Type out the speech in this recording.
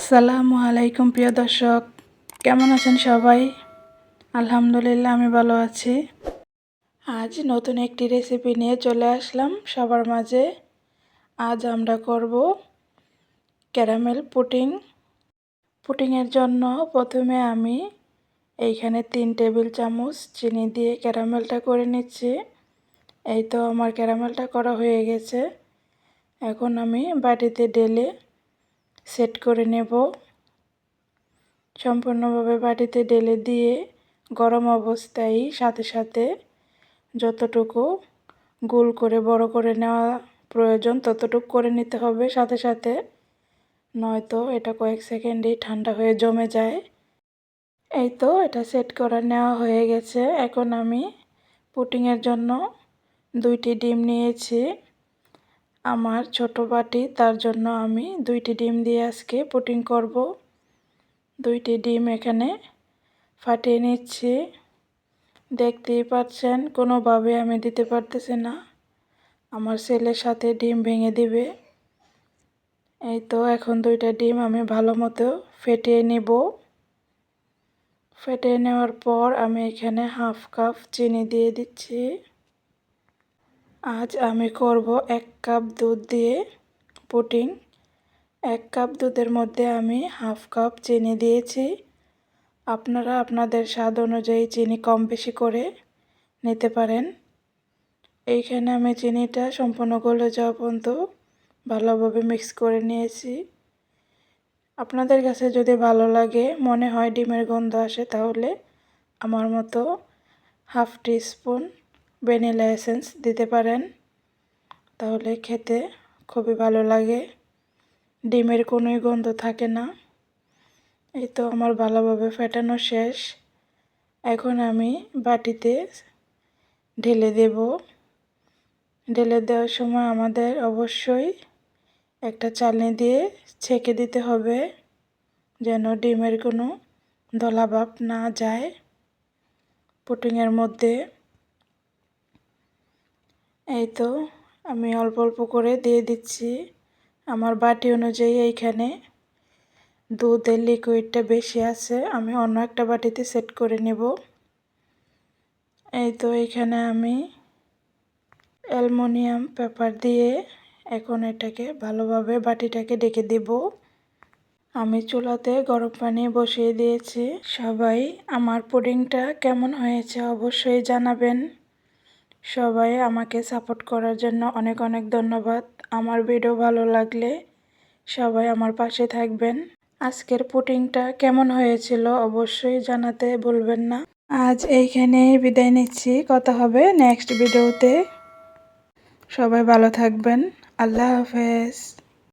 আসসালামু আলাইকুম, প্রিয় দর্শক। কেমন আছেন সবাই? আলহামদুলিল্লাহ, আমি ভালো আছি। আজ নতুন একটি রেসিপি নিয়ে চলে আসলাম সবার মাঝে। আজ আমরা করব ক্যারামেল পুটিং পুটিংয়ের জন্য প্রথমে আমি এইখানে তিন টেবিল চামচ চিনি দিয়ে ক্যারামেলটা করে নিচ্ছি। এই তো আমার ক্যারামেলটা করা হয়ে গেছে। এখন আমি বাটিতে ঢেলে সেট করে নেব। সম্পূর্ণভাবে বাটিতে ঢেলে দিয়ে গরম অবস্থায় সাথে সাথে যতটুকু গোল করে বড় করে নেওয়া প্রয়োজন ততটুকু করে নিতে হবে। সাথে সাথে নয়তো এটা কয়েক সেকেন্ডেই ঠান্ডা হয়ে জমে যায়। এই তো এটা সেট করা নেওয়া হয়ে গেছে। এখন আমি পুটিংয়ের জন্য দুইটি ডিম নিয়েছি। আমার ছোট বাটি, তার জন্য আমি দুইটি ডিম দিয়ে আজকে পুটিং করব। দুইটি ডিম এখানে ফাটিয়ে নিচ্ছি। দেখতেই পাচ্ছেন, কোনোভাবে আমি দিতে পারতেছি না। আমার ছেলের সাথে ডিম ভেঙে দিবে। এই তো এখন দুইটা ডিম আমি ভালো মতো ফেটিয়ে নিব। ফেটিয়ে নেওয়ার পর আমি এখানে হাফ কাপ চিনি দিয়ে দিচ্ছি। আজ আমি করব এক কাপ দুধ দিয়ে পুটিং। এক কাপ দুধের মধ্যে আমি হাফ কাপ চিনি দিয়েছি। আপনারা আপনাদের স্বাদ অনুযায়ী চিনি কম বেশি করে নিতে পারেন। এইখানে আমি চিনিটা সম্পূর্ণ গলে যাওয়া পর্যন্ত ভালোভাবে মিক্স করে নিয়েছি। আপনাদের কাছে যদি ভালো লাগে, মনে হয় ডিমের গন্ধ আসে, তাহলে আমার মতো half teaspoon vanilla essence দিতে পারেন। তাহলে খেতে খুবই ভালো লাগে। ডিমের কোনোই গন্ধ থাকে না। এই তো আমার ভালোভাবে ফেটানো শেষ। এখন আমি বাটিতে ঢেলে দেব। ঢেলে দেওয়ার সময় আমাদের অবশ্যই একটা চালনি দিয়ে ছেঁকে দিতে হবে, যেন ডিমের কোনো দলাভাব না যায়। পুটিংয়ের মধ্যে এই তো, আমি অল্প অল্প করে দিয়ে দিচ্ছি। আমার বাটি অনুযায়ী এইখানে দুধের লিকুইডটা বেশি আছে, আমি অন্য একটা বাটিতে সেট করে নেব। এই তো এখানে আমি অ্যালমোনিয়াম পেপার দিয়ে এখন এটাকে ভালোভাবে বাটিটাকে ডেকে দেব। আমি চুলাতে গরম পানি বসিয়ে দিয়েছি। সবাই, আমার পুডিংটা কেমন হয়েছে অবশ্যই জানাবেন। সবাই আমাকে সাপোর্ট করার জন্য অনেক অনেক ধন্যবাদ। আমার ভিডিও ভালো লাগলে সবাই আমার পাশে থাকবেন। আজকের পুটিংটা কেমন হয়েছিল অবশ্যই জানাতে বলবেন না। আজ এইখানেই বিদায় নিচ্ছি। কথা হবে নেক্সট ভিডিওতে সবাই ভালো থাকবেন। আল্লাহ হাফেজ।